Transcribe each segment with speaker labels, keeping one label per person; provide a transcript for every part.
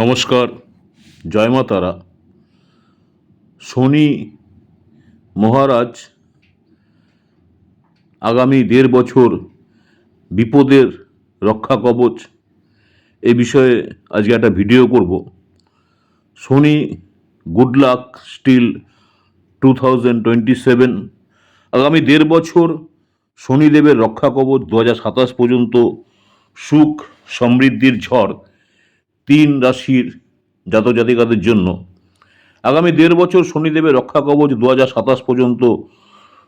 Speaker 1: নমস্কার, জয় মা তারা। শনি মহারাজ আগামী দেড় বছর বিপদের রক্ষা কবচ এই বিষয়ে আজকে একটা ভিডিও করব। শনি good luck till two thousand twenty seven. আগামী দেড় বছর শনিদেবের রক্ষা কবচ দু হাজার সাতাশ পর্যন্ত সুখ সমৃদ্ধির ঝড়। তিন রাশির জাতক জাতিকাদের জন্য আগামী দেড় বছর শনিদেবের রক্ষা কবচ দু হাজার সাতাশ পর্যন্ত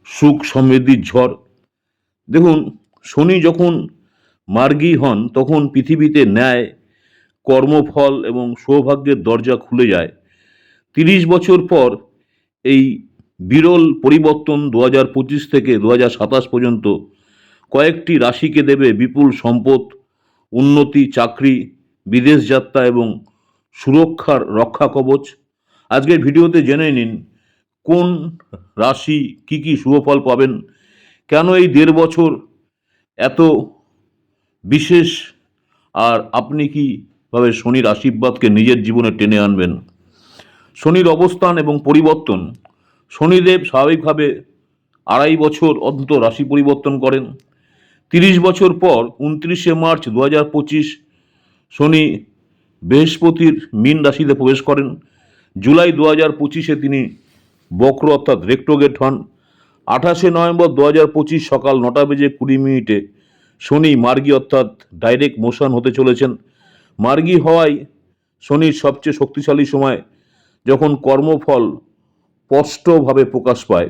Speaker 1: সুখ সমৃদ্ধির ঝড়। দেখুন, শনি যখন মার্গী হন, তখন পৃথিবীতে ন্যায়, কর্মফল এবং সৌভাগ্যের দরজা খুলে যায়। তিরিশ বছর পর এই বিরল পরিবর্তন দু পঁচিশ থেকে দু সাতাশ পর্যন্ত কয়েকটি রাশিকে দেবে বিপুল সম্পদ, উন্নতি, চাকরি বিদেশ যাত্রা এবং সুরক্ষার রক্ষা কবচ। আজকের ভিডিওতে জেনে নিন, কোন রাশি কি কি শুভফল পাবেন? কেন এই দেড় বছর এত বিশেষ? আর আপনি কীভাবে শনির আশীর্বাদকে নিজের জীবনে টেনে আনবেন? শনির অবস্থান এবং পরিবর্তন। শনিদেব স্বাভাবিকভাবে আড়াই বছর অন্তর রাশি পরিবর্তন করেন। তিরিশ বছর পর উনত্রিশে মার্চ দু হাজার পঁচিশ শনি বৃহস্পতির মীন রাশিতে প্রবেশ করেন। জুলাই দু হাজার পঁচিশে তিনি বক্র অর্থাৎ রেক্টোগেট হন। আঠাশে নভেম্বর দু হাজার পঁচিশ সকাল নটা বেজে কুড়ি মিনিটে শনি মার্গী অর্থাৎ ডাইরেক্ট মোশন হতে চলেছেন। মার্গী হওয়ায় শনির সবচেয়ে শক্তিশালী সময় যখন কর্মফল স্পষ্টভাবে প্রকাশ পায়।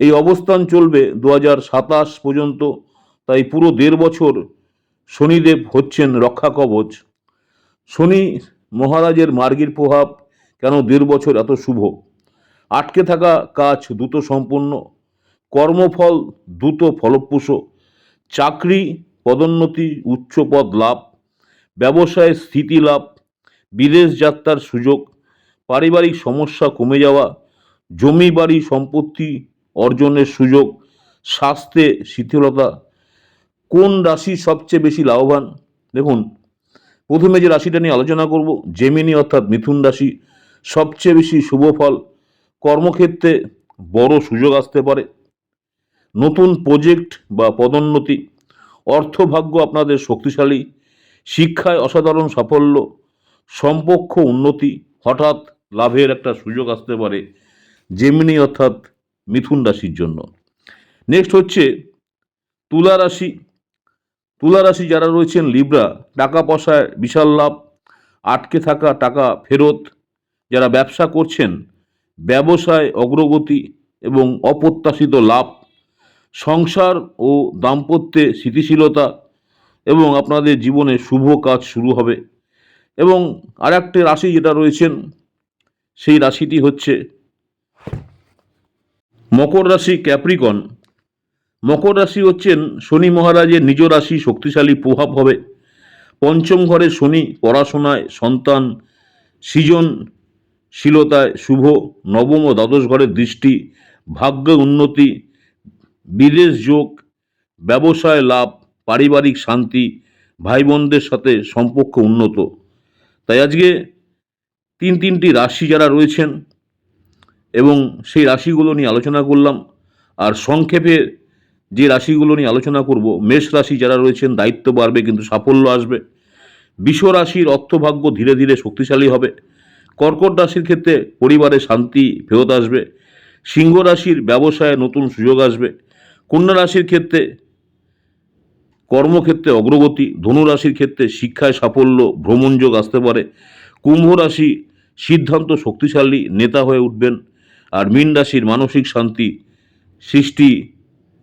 Speaker 1: এই অবস্থান চলবে দু হাজার সাতাশ পর্যন্ত, তাই পুরো দেড় বছর শনিদেব হচ্ছেন রক্ষা কবচ। শনি মহারাজের মার্গীর প্রভাব কেন দেড় বছর এত শুভ? আটকে থাকা কাজ দ্রুত সম্পূর্ণ কর্মফল দ্রুত ফলপ্রসূ, চাকরি পদোন্নতি উচ্চ পদ লাভ, ব্যবসায় স্থিতি লাভ, বিদেশ যাত্রার সুযোগ, পারিবারিক সমস্যা কমে যাওয়া, জমি বাড়ি সম্পত্তি অর্জনের সুযোগ, স্বাস্থ্যে শিথিলতা কোন রাশি সবচেয়ে বেশি লাভবান? দেখুন, প্রথমে যে রাশিটা নিয়ে আলোচনা করব জেমিনি অর্থাৎ মিথুন রাশি সবচেয়ে বেশি শুভ ফল। কর্মক্ষেত্রে বড় সুযোগ আসতে পারে। নতুন প্রজেক্ট বা পদোন্নতি, অর্থভাগ্য আপনাদের শক্তিশালী, শিক্ষায় অসাধারণ সাফল্য সম্পর্ক উন্নতি, হঠাৎ লাভের একটা সুযোগ আসতে পারে জেমিনি অর্থাৎ মিথুন রাশির জন্য। নেক্সট হচ্ছে তুলা রাশি। তুলা রাশি যারা রয়েছেন লিব্রা টাকা পয়সায় বিশাল লাভ, আটকে থাকা টাকা ফেরত, যারা ব্যবসা করছেন, ব্যবসায় অগ্রগতি এবং অপ্রত্যাশিত লাভ, সংসার ও দাম্পত্যে স্থিতিশীলতা এবং আপনাদের জীবনে শুভ কাজ শুরু হবে। এবং আর একটি রাশি যেটা রয়েছেন, সেই রাশিটি হচ্ছে মকর রাশি ক্যাপ্রিকন মকর রাশি হচ্ছেন শনি মহারাজের নিজ রাশি, শক্তিশালী প্রভাব হবে। পঞ্চম ঘরে শনি পড়াশোনায়, সন্তান সৃজনশীলতায় শুভ। নবম ও দ্বাদশ ঘরের দৃষ্টি, ভাগ্য উন্নতি, বিদেশ যোগ, ব্যবসায় লাভ, পারিবারিক শান্তি ভাই বোনদের সাথে সম্পর্ক উন্নত। তাই আজকে তিন তিনটি রাশি যারা রয়েছেন এবং সেই রাশিগুলো নিয়ে আলোচনা করলাম। আর সংক্ষেপে যে রাশিগুলো নিয়ে আলোচনা করব, মেষ রাশি যারা রয়েছেন, দায়িত্ব বাড়বে, কিন্তু সাফল্য আসবে। বিষ রাশির অর্থভাগ্য ধীরে ধীরে শক্তিশালী হবে। কর্কট রাশির ক্ষেত্রে পরিবারে শান্তি, ফেরত আসবে। সিংহ রাশির ব্যবসায় নতুন সুযোগ আসবে। কন্যা রাশির ক্ষেত্রে কর্মক্ষেত্রে অগ্রগতি, ধনু রাশির ক্ষেত্রে শিক্ষায় সাফল্য ভ্রমণযোগ আসতে পারে। কুম্ভ রাশি সিদ্ধান্ত শক্তিশালী, নেতা হয়ে উঠবেন। আর মীন রাশির মানসিক শান্তি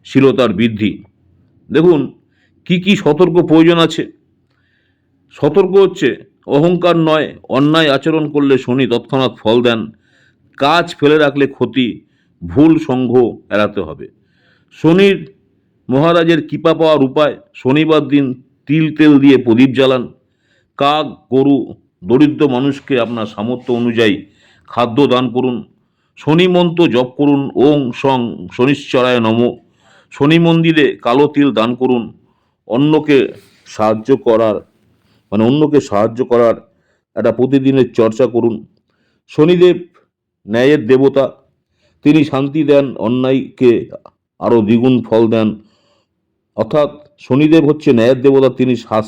Speaker 1: সৃষ্টিশীলতার বৃদ্ধি। দেখুন, কি কি সতর্ক প্রয়োজন আছে। সতর্ক হচ্ছে, অহংকার নয়, অন্যায় আচরণ করলে শনি তৎক্ষণাৎ ফল দেন। কাজ ফেলে রাখলে ক্ষতি, ভুল সংঘ এড়াতে হবে। শনির, মহারাজের কৃপা পাওয়ার উপায়, শনিবার দিন তিল তেল দিয়ে প্রদীপ জ্বালান। কাক, গরু, দরিদ্র মানুষকে আপনার সামর্থ্য অনুযায়ী খাদ্য দান করুন। শনি জপ করুন। ওং, সং, শনিশ্চরায় নম। শনি মন্দিরে কালো তিল দান করুন। অন্যকে সাহায্য করার মানে অন্যকে সাহায্য করার একটা প্রতিদিনের চর্চা করুন। শনিদেব ন্যায়ের দেবতা, তিনি শান্তি দেন, অন্যায়কে আরও দ্বিগুণ ফল দেন। অর্থাৎ শনিদেব হচ্ছে ন্যায়ের দেবতা, তিনি শ্বাস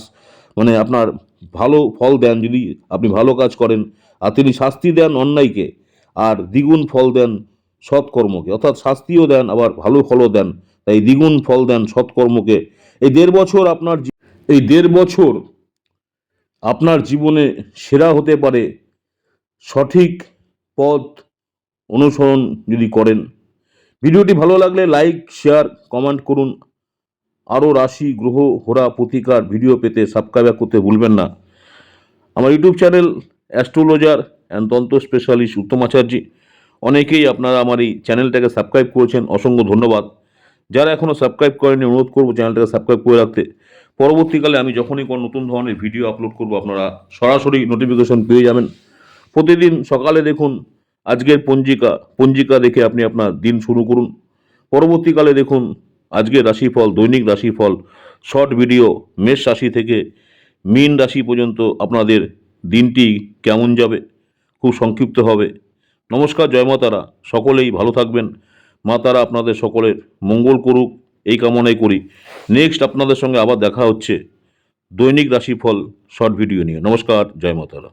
Speaker 1: মানে আপনার ভালো ফল দেন যদি আপনি ভালো কাজ করেন। আর তিনি শাস্তি দেন অন্যায়কে, আর দ্বিগুণ ফল দেন সৎকর্মকে। অর্থাৎ শাস্তিও দেন, আবার ভালো ফলও দেন। তাই দ্বিগুণ ফল দেন সৎকর্মকে। এই দেড় বছর আপনার এই দেড় বছর আপনার জীবনে সেরা হতে পারে সঠিক পথ অনুসরণ যদি করেন। ভিডিওটি ভালো লাগলে লাইক, শেয়ার, কমেন্ট করুন। আরও রাশি, গ্রহ, হোরা, প্রতিকার ভিডিও পেতে সাবস্ক্রাইব করতে ভুলবেন না। আমার YouTube channel astrologer and tantra specialist Uttam Acharya অনেকেই আপনারা আমার এই চ্যানেলটাকে সাবস্ক্রাইব করেছেন। অসংখ্য ধন্যবাদ। যারা এখনও সাবস্ক্রাইব করেনি অনুরোধ করব চ্যানেলটাকে সাবস্ক্রাইব করে রাখতে। পরবর্তীকালে আমি যখনই কোনো নতুন ধরনের ভিডিও আপলোড করব, আপনারা সরাসরি নোটিফিকেশন পেয়ে যাবেন। প্রতিদিন সকালে দেখুন, আজকের পঞ্জিকা পঞ্জিকা দেখে আপনি আপনার দিন শুরু করুন। পরবর্তীকালে দেখুন, আজকের রাশিফল, দৈনিক রাশিফল শর্ট ভিডিও মেষ রাশি থেকে মীন রাশি পর্যন্ত আপনাদের দিনটি কেমন যাবে, খুব সংক্ষিপ্ত হবে। নমস্কার জয়মাতারা সকলেই ভালো থাকবেন। মা তারা আপনাদের সকলের মঙ্গল করুক, এই কামনাই করি। নেক্সট আপনাদের সঙ্গে আবার দেখা হচ্ছে। দৈনিক রাশিফল শর্ট ভিডিও নিয়ে। নমস্কার, জয় মা তারা।